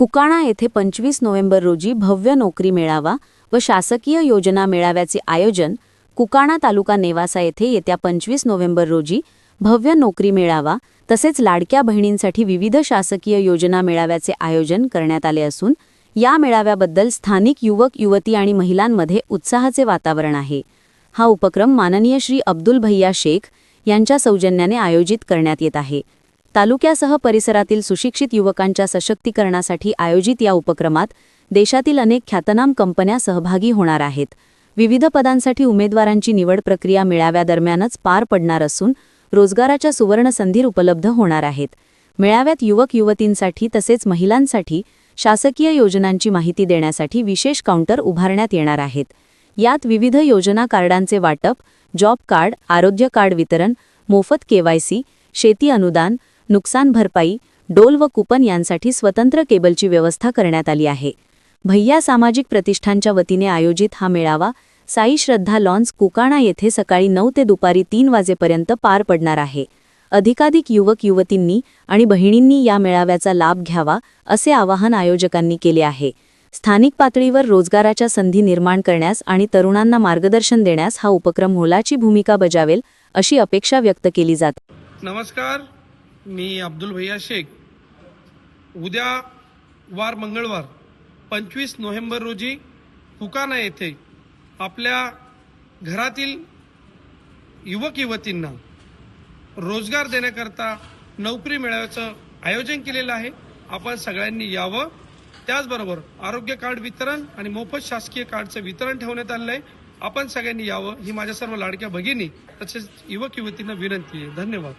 कुकाणा येथे पंचवीस नोव्हेंबर रोजी भव्य नोकरी मेळावा व शासकीय योजना मेळाव्याचे आयोजन कुकाणा तालुका नेवासा येथे येत्या पंचवीस नोव्हेंबर रोजी भव्य नोकरी मेळावा तसेच लाडक्या बहिणींसाठी विविध शासकीय योजना मेळाव्याचे आयोजन करण्यात आले असून या मेळाव्याबद्दल स्थानिक युवक युवती आणि महिलांमध्ये उत्साहाचे वातावरण आहे. हा उपक्रम माननीय श्री अब्दुल भैया शेख यांच्या सौजन्याने आयोजित करण्यात येत आहे. तालुक्यासह परिसरातील सुशिक्षित युवकांच्या सशक्तीकरणासाठी आयोजित या उपक्रमात देशातील अनेक ख्यातनाम कंपन्या सहभागी होणार आहेत. विविध पदांसाठी उमेदवारांची निवड प्रक्रिया मेळाव्यादरम्यानच पार पडणार असून रोजगाराच्या सुवर्णसंधी उपलब्ध होणार आहेत. मेळाव्यात युवक युवतींसाठी तसेच महिलांसाठी शासकीय योजनांची माहिती देण्यासाठी विशेष काउंटर उभारण्यात येणार आहेत. यात विविध योजना कार्डांचे वाटप जॉब कार्ड आरोग्य कार्ड वितरण मोफत केवायसी शेती अनुदान नुकसान भरपाई डोल व कुपन यांसाठी स्वतंत्र केबलची व्यवस्था करण्यात आली आहे. भैया सामाजिक प्रतिष्ठानच्या वतीने आयोजित हा मेळावा साई श्रद्धा लॉन्स कुकाणा येथे सकाळी नऊ ते दुपारी तीन वाजेपर्यंत पार पडणार आहे. अधिकाधिक युवक युवतींनी आणि बहिणींनी या मेळाव्याचा लाभ घ्यावा असे आवाहन आयोजकांनी केले आहे. स्थानिक पातळीवर रोजगाराच्या संधी निर्माण करण्यास आणि तरुणांना मार्गदर्शन देण्यास हा उपक्रम मोलाची भूमिका बजावेल अशी अपेक्षा व्यक्त केली जाते. नमस्कार. मी अब्दुल भैया शेख. उद्या वार मंगळवार पंचवीस नोव्हेंबर रोजी हुकाना येथे आपल्या घरातील युवक युवतींना रोजगार देण्याकरता नोकरी मिळाव्याचं आयोजन केलेलं आहे. आपण सगळ्यांनी यावं. त्याचबरोबर आरोग्य कार्ड वितरण आणि मोफत शासकीय कार्डचं वितरण ठेवण्यात आलेलं आहे. आपण सगळ्यांनी यावं. ही माझ्या सर्व लाडक्या भगिनी तसेच युवक युवतींना विनंती आहे. धन्यवाद.